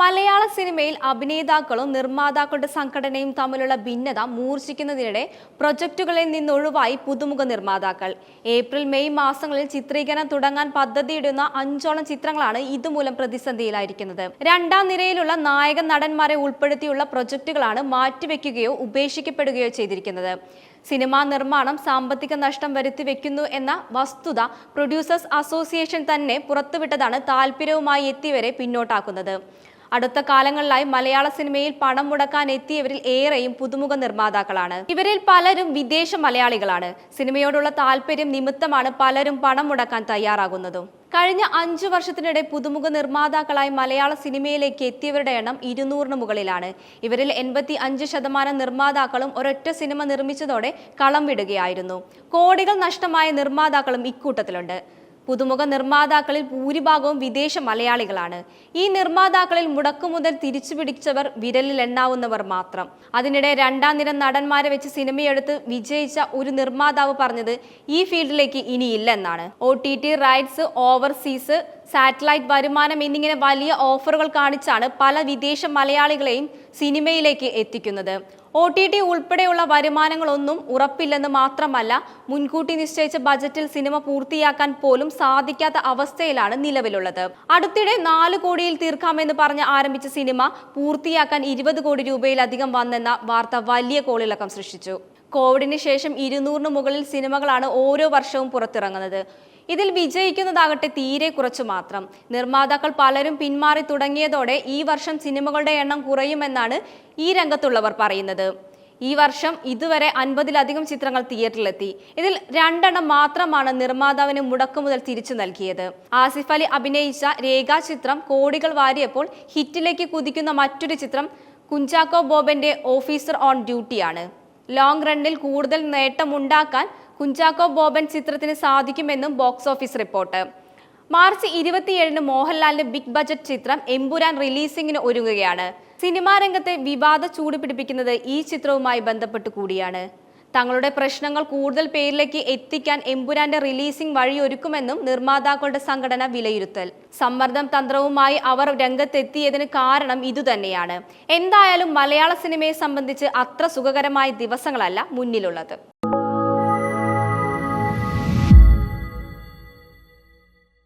മലയാള സിനിമയിൽ അഭിനേതാക്കളും നിർമ്മാതാക്കളുടെ സംഘടനയും തമ്മിലുള്ള ഭിന്നത മൂർച്ഛിക്കുന്നതിനിടെ പ്രൊജക്ടുകളിൽ നിന്നൊഴിവായി പുതുമുഖ നിർമ്മാതാക്കൾ. ഏപ്രിൽ മെയ് മാസങ്ങളിൽ ചിത്രീകരണം തുടങ്ങാൻ പദ്ധതിയിടുന്ന അഞ്ചോളം ചിത്രങ്ങളാണ് ഇതുമൂലം പ്രതിസന്ധിയിലായിരിക്കുന്നത്. രണ്ടാം നിരയിലുള്ള നായക നടന്മാരെ ഉൾപ്പെടുത്തിയുള്ള പ്രൊജക്ടുകളാണ് മാറ്റിവെക്കുകയോ ഉപേക്ഷിക്കപ്പെടുകയോ ചെയ്തിരിക്കുന്നത്. സിനിമാ നിർമ്മാണം സാമ്പത്തിക നഷ്ടം വരുത്തി വെക്കുന്നു എന്ന വസ്തുത പ്രൊഡ്യൂസേഴ്സ് അസോസിയേഷൻ തന്നെ പുറത്തുവിട്ടതാണ് താല്പര്യവുമായി എത്തിയവരെ പിന്നോട്ടാക്കുന്നത്. അടുത്ത കാലങ്ങളിലായി മലയാള സിനിമയിൽ പണം മുടക്കാൻ എത്തിയവരിൽ ഏറെയും പുതുമുഖ നിർമ്മാതാക്കളാണ്. ഇവരിൽ പലരും വിദേശ മലയാളികളാണ്. സിനിമയോടുള്ള താല്പര്യം നിമിത്തമാണ് പലരും പണം മുടക്കാൻ തയ്യാറാകുന്നതും. കഴിഞ്ഞ അഞ്ചു വർഷത്തിനിടെ പുതുമുഖ നിർമ്മാതാക്കളായി മലയാള സിനിമയിലേക്ക് എത്തിയവരുടെ എണ്ണം ഇരുന്നൂറിന് മുകളിലാണ്. ഇവരിൽ എൺപത്തി അഞ്ച് ശതമാനം നിർമ്മാതാക്കളും ഒരൊറ്റ സിനിമ നിർമ്മിച്ചതോടെ കളം വിടുകയായിരുന്നു. കോടികൾ നഷ്ടമായ നിർമ്മാതാക്കളും ഇക്കൂട്ടത്തിലുണ്ട്. പുതുമുഖ നിർമ്മാതാക്കളിൽ ഭൂരിഭാഗവും വിദേശ മലയാളികളാണ്. ഈ നിർമ്മാതാക്കളിൽ മുടക്കുമുതൽ തിരിച്ചു പിടിച്ചവർ വിരലിൽ എണ്ണാവുന്നവർ മാത്രം. അതിനിടെ രണ്ടാം നിര നടന്മാരെ വെച്ച് സിനിമയെടുത്ത് വിജയിച്ച ഒരു നിർമ്മാതാവ് പറഞ്ഞത് ഈ ഫീൽഡിലേക്ക് ഇനിയില്ലെന്നാണ് O T T rights overseas satellite വരുമാനം എന്നിങ്ങനെ വലിയ ഓഫറുകൾ കാണിച്ചാണ് പല വിദേശ മലയാളികളെയും സിനിമയിലേക്ക് എത്തിക്കുന്നത്. ഒ ടി ടി ഉൾപ്പെടെയുള്ള വരുമാനങ്ങളൊന്നും ഉറപ്പില്ലെന്ന് മാത്രമല്ല മുൻകൂട്ടി നിശ്ചയിച്ച ബജറ്റിൽ സിനിമ പൂർത്തിയാക്കാൻ പോലും സാധിക്കാത്ത അവസ്ഥയിലാണ് നിലവിലുള്ളത്. അടുത്തിടെ നാല് കോടിയിൽ തീർക്കാമെന്ന് പറഞ്ഞ് ആരംഭിച്ച സിനിമ പൂർത്തിയാക്കാൻ ഇരുപത് കോടി രൂപയിലധികം വന്നെന്ന വാർത്ത വലിയ കോളിളക്കം സൃഷ്ടിച്ചു. കോവിഡിന് ശേഷം ഇരുന്നൂറിന് മുകളിൽ സിനിമകളാണ് ഓരോ വർഷവും പുറത്തിറങ്ങുന്നത്. ഇതിൽ വിജയിക്കുന്നതാകട്ടെ തീരെ കുറച്ചു മാത്രം. നിർമ്മാതാക്കൾ പലരും പിന്മാറി തുടങ്ങിയതോടെ ഈ വർഷം സിനിമകളുടെ എണ്ണം കുറയുമെന്നാണ് ഈ രംഗത്തുള്ളവർ പറയുന്നത്. ഈ വർഷം ഇതുവരെ അൻപതിലധികം ചിത്രങ്ങൾ തിയേറ്ററിലെത്തി. ഇതിൽ രണ്ടെണ്ണം മാത്രമാണ് നിർമ്മാതാവിന് മുടക്കുമുതൽ തിരിച്ചു നൽകിയത്. ആസിഫ് അലി അഭിനയിച്ച രേഖാചിത്രം കോടികൾ വാരിയപ്പോൾ ഹിറ്റിലേക്ക് കുതിക്കുന്ന മറ്റൊരു ചിത്രം കുഞ്ചാക്കോ ബോബന്റെ ഓഫീസർ ഓൺ ഡ്യൂട്ടിയാണ്. ലോങ് റണ്ണിൽ കൂടുതൽ നേട്ടമുണ്ടാക്കാൻ കുഞ്ചാക്കോ ബോബൻ ചിത്രത്തിന് സാധിക്കുമെന്നും ബോക്സ് ഓഫീസ് റിപ്പോർട്ട്. മാർച്ച് ഇരുപത്തിയേഴിന് മോഹൻലാലിന്റെ ബിഗ് ബജറ്റ് ചിത്രം എമ്പുരാൻ റിലീസിംഗിന് ഒരുങ്ങുകയാണ്. സിനിമാ രംഗത്തെ വിവാദ ചൂട് പിടിപ്പിക്കുന്നത് ഈ ചിത്രവുമായി ബന്ധപ്പെട്ട് കൂടിയാണ്. തങ്ങളുടെ പ്രശ്നങ്ങൾ കൂടുതൽ പേരിലേക്ക് എത്തിക്കാൻ എമ്പുരാന്റെ റിലീസിംഗ് വഴിയൊരുക്കുമെന്നും നിർമ്മാതാക്കളുടെ സംഘടന വിലയിരുത്തൽ. സമ്മർദ്ദം തന്ത്രവുമായി അവർ രംഗത്തെത്തിയതിന് കാരണം ഇതുതന്നെയാണ്. എന്തായാലും മലയാള സിനിമയെ സംബന്ധിച്ച് അത്ര സുഖകരമായ ദിവസങ്ങളല്ല മുന്നിലുള്ളത്.